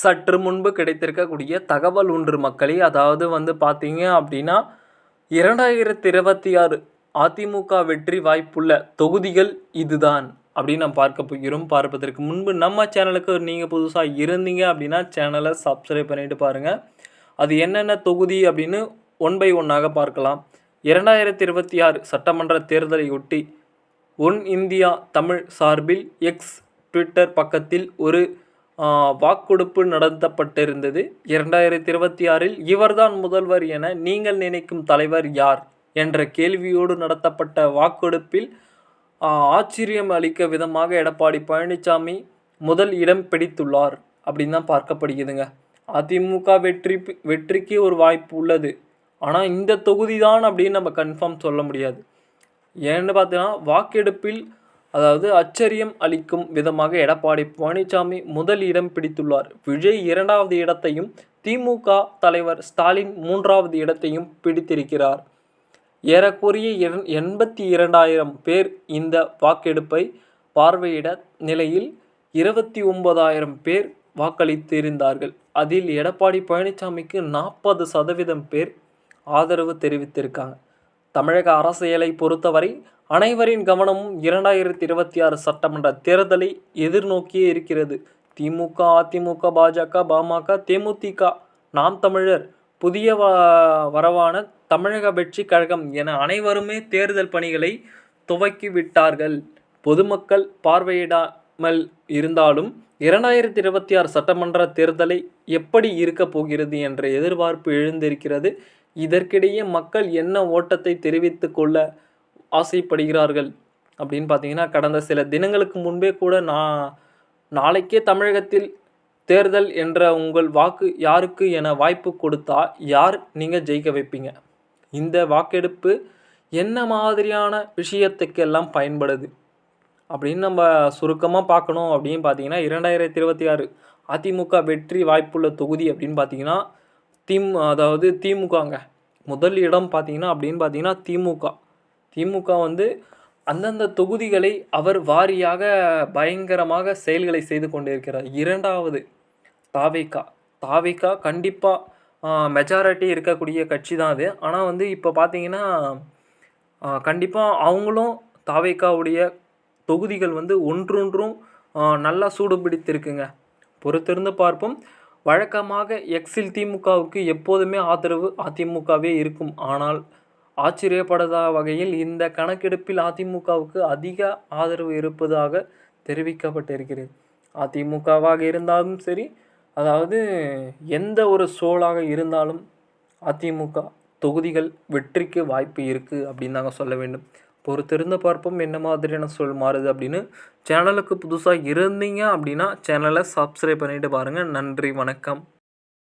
சற்று முன்பு கிடைத்திருக்கக்கூடிய தகவல் ஒன்று மக்களே. அதாவது வந்து பார்த்தீங்க அப்படின்னா இரண்டாயிரத்தி இருபத்தி ஆறு அதிமுக வெற்றி வாய்ப்புள்ள தொகுதிகள் இதுதான் அப்படின்னு நம்ம பார்க்க போகிறோம். பார்ப்பதற்கு முன்பு நம்ம சேனலுக்கு நீங்கள் புதுசாக இருந்தீங்க அப்படின்னா சேனலை சப்ஸ்கிரைப் பண்ணிட்டு பாருங்கள் அது என்னென்ன தொகுதி அப்படின்னு ஒன் பை ஒன்னாக பார்க்கலாம். இரண்டாயிரத்தி இருபத்தி ஆறு சட்டமன்ற தேர்தலை ஒட்டி ஒன் இந்தியா தமிழ் சார்பில் எக்ஸ் ட்விட்டர் பக்கத்தில் ஒரு வாக்கெடுப்பு நடத்தப்பட்டிருந்தது. இரண்டாயிரத்தி இருபத்தி ஆறில் இவர்தான் முதல்வர் என நீங்கள் நினைக்கும் தலைவர் யார் என்ற கேள்வியோடு நடத்தப்பட்ட வாக்கெடுப்பில் ஆச்சரியம் அளிக்க விதமாக எடப்பாடி பழனிசாமி முதல் இடம் பிடித்துள்ளார் அப்படின்னு தான் பார்க்கப்படுகிறதுங்க. அதிமுக வெற்றி வெற்றிக்கு ஒரு வாய்ப்பு உள்ளது. ஆனால் இந்த தொகுதி தான் அப்படின்னு நம்ம கன்ஃபார்ம் சொல்ல முடியாது. ஏன்னு பார்த்தீங்கன்னா வாக்கெடுப்பில் அதாவது அச்சரியம் அளிக்கும் விதமாக எடப்பாடி பழனிசாமி முதல் இடம் பிடித்துள்ளார். விஜய் இரண்டாவது இடத்தையும் திமுக தலைவர் ஸ்டாலின் மூன்றாவது இடத்தையும் பிடித்திருக்கிறார். ஏறக்குறைய எண் எண்பத்தி இரண்டாயிரம் பேர் இந்த வாக்கெடுப்பை பார்வையிட நிலையில் இருபத்தி ஒன்பதாயிரம் பேர் வாக்களித்திருந்தார்கள். அதில் எடப்பாடி பழனிசாமிக்கு நாற்பது சதவீதம் பேர் ஆதரவு தெரிவித்திருக்காங்க. தமிழக அரசியலை பொறுத்தவரை அனைவரின் கவனமும் இரண்டாயிரத்தி இருபத்தி ஆறு சட்டமன்ற தேர்தலை எதிர்நோக்கியே இருக்கிறது. திமுக அதிமுக பாஜக பாமக தேமுதிக. நாம் தமிழர் புதிய வ வரவான தமிழக வெற்றி கழகம் என அனைவருமே தேர்தல் பணிகளை துவக்கி விட்டார்கள் பொதுமக்கள் பார்வையிடாமல் இருந்தாலும் இரண்டாயிரத்தி இருபத்தி ஆறு சட்டமன்ற தேர்தலை எப்படி இருக்கப் போகிறது என்ற எதிர்பார்ப்பு எழுந்திருக்கிறது. இதற்கிடையே மக்கள் என்ன ஓட்டத்தை தெரிவித்து கொள்ள ஆசைப்படுகிறார்கள் அப்படின்னு பார்த்தீங்கன்னா கடந்த சில தினங்களுக்கு முன்பே கூட நான் நாளைக்கே தமிழகத்தில் தேர்தல் என்ற உங்கள் வாக்கு யாருக்கு என வாய்ப்பு கொடுத்தா யார் நீங்கள் ஜெயிக்க வைப்பீங்க? இந்த வாக்கெடுப்பு என்ன மாதிரியான விஷயத்துக்கெல்லாம் பயன்படுது? அப்படின்னு நம்ம சுருக்கமாக பார்க்கணும் அப்படின்னு பார்த்தீங்கன்னா இரண்டாயிரத்தி இருபத்தி ஆறு அதிமுக வெற்றி வாய்ப்புள்ள தொகுதி அப்படின்னு பார்த்தீங்கன்னா திம் அதாவது திமுகங்க. முதல் இடம் பார்த்தீங்கன்னா அப்படின்னு பார்த்தீங்கன்னா திமுக. திமுக வந்து அந்தந்த தொகுதிகளை அவர் வாரியாக பயங்கரமாக செயல்களை செய்து கொண்டிருக்கிறார். இரண்டாவது தாவேக்கா. தாவேக்கா கண்டிப்பாக மெஜாரிட்டி இருக்கக்கூடிய கட்சி தான் அது. ஆனால் வந்து இப்போ பார்த்தீங்கன்னா கண்டிப்பாக அவங்களும் தாவேக்காவுடைய தொகுதிகள் வந்து ஒன்றொன்றும் நல்லா சூடு பிடித்திருக்குங்க பொறுத்திருந்து பார்ப்போம். வழக்கமாக எக்ஸில் திமுகவுக்கு எப்போதுமே ஆதரவு அதிமுகவே இருக்கும். ஆனால் ஆச்சரியப்படாத வகையில் இந்த கணக்கெடுப்பில் அதிமுகவுக்கு அதிக ஆதரவு இருப்பதாக தெரிவிக்கப்பட்டிருக்கிறது. அதிமுகவாக இருந்தாலும் சரி அதாவது எந்த ஒரு சோலாக இருந்தாலும் அதிமுக தொகுதிகள் வெற்றிக்கு வாய்ப்பு இருக்குது அப்படின்னு நாங்கள் சொல்ல வேண்டும். பொறுத்திருந்து பார்ப்போம் என்ன மாதிரியான சொல் மாறுது அப்படின்னு. சேனலுக்கு புதுசாக இருந்தீங்க அப்படின்னா சேனலை சப்ஸ்கிரைப் பண்ணிவிட்டு பாருங்கள் நன்றி வணக்கம்.